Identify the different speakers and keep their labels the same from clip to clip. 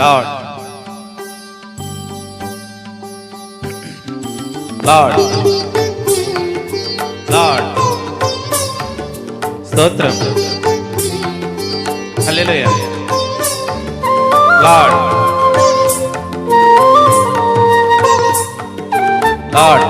Speaker 1: Lord Lord Lord స్తోత్రం హల్లెలూయా Lord Lord lord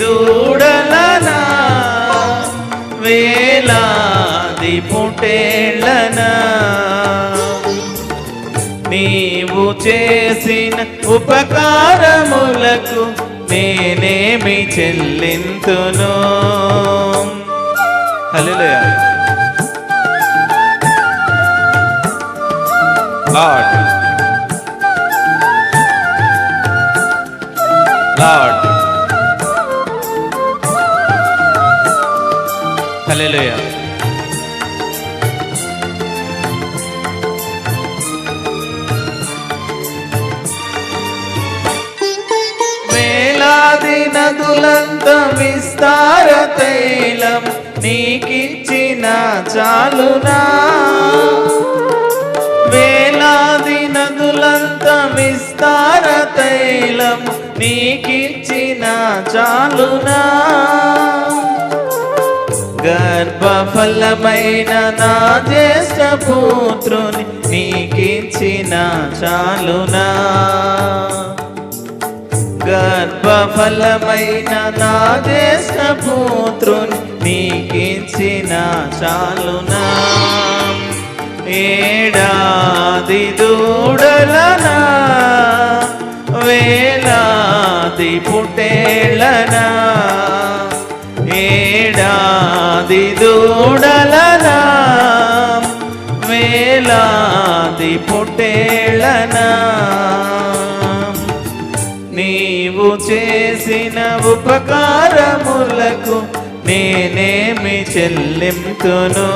Speaker 1: దూడలనా వేలాది పుటేళ్ళనా నీవు చేసిన ఉపకారములకు నేనేమి చెల్లింతును. హల్లెలూయా. లార్డ్. లార్డ్. హల్లెలూయా. వేలాది నదులంత విస్తార తైలం నీకిచ్చిన చాలునా? వేలాది నదులంత విస్తార తైలం నీకిచ్చిన చాలునా? గర్భఫలమైన నా జ్యేష్ఠ పుత్రుని నీకిచ్చిన చాలునా? గర్భఫలమైన నా జ్యేష్ఠ పుత్రుని నీకిచ్చిన చాలునా? ఏడాది దూడలనా? వేలాది పుట్టే ఏడాది దూడలనా వేలాది పుట్టేళ్ళనాం నీవు చేసిన ఉపకారములకు నేనేమి చెల్లింతును.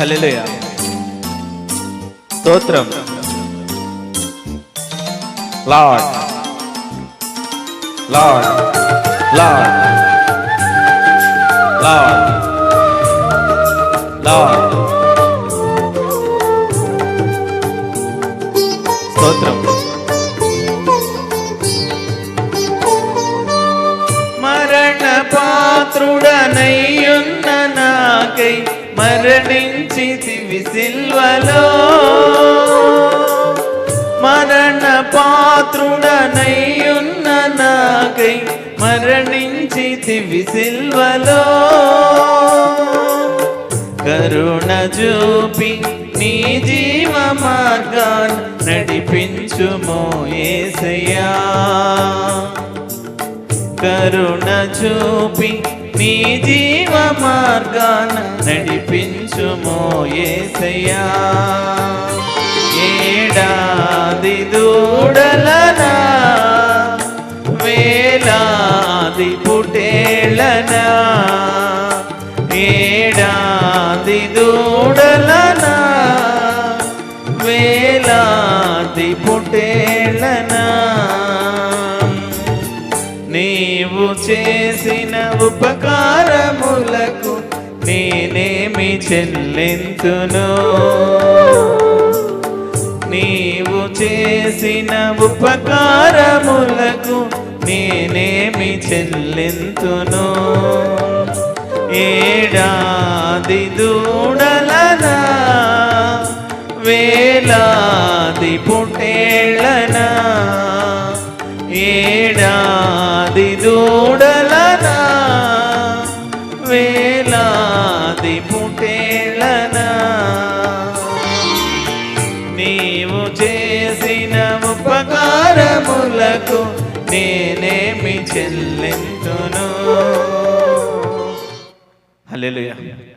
Speaker 1: హల్లెలూయా. స్తోత్రం. లార్డ్. లార్డ్. లార్డ్. స్తోత్రం. మరణ పాత్రుడనయ్యున్న నాకై మరణించి సిల్వలో. మరణ పాత్రుడనయ్యున్న నాకై మరణించి సిల్వలో. కరుణ చూపి నీ జీవమా నడిపించుమో ఏసయ్యా. కరుణ చూపి నీ జీవ మార్గాన నడిపించుమో ఏసయ్యా. ఏడాది దూడలనా వేలాది పుటేళ్ళనా పుటేళ్ళనా నీవు చేసిన ఉపకారములకు నేనేమి చెల్లింతును? నీవు చేసిన ఉపకారములకు నేనేమి చెల్లింతును? ఏడాది దూడలనా? వే పుటేళ్ళనా ఏడాది దూడలనా? వేలాది పుటేళనా నీవు చేసిన ఉపకారములకు నేనేమి చెల్లింతును? హల్లెలూయా.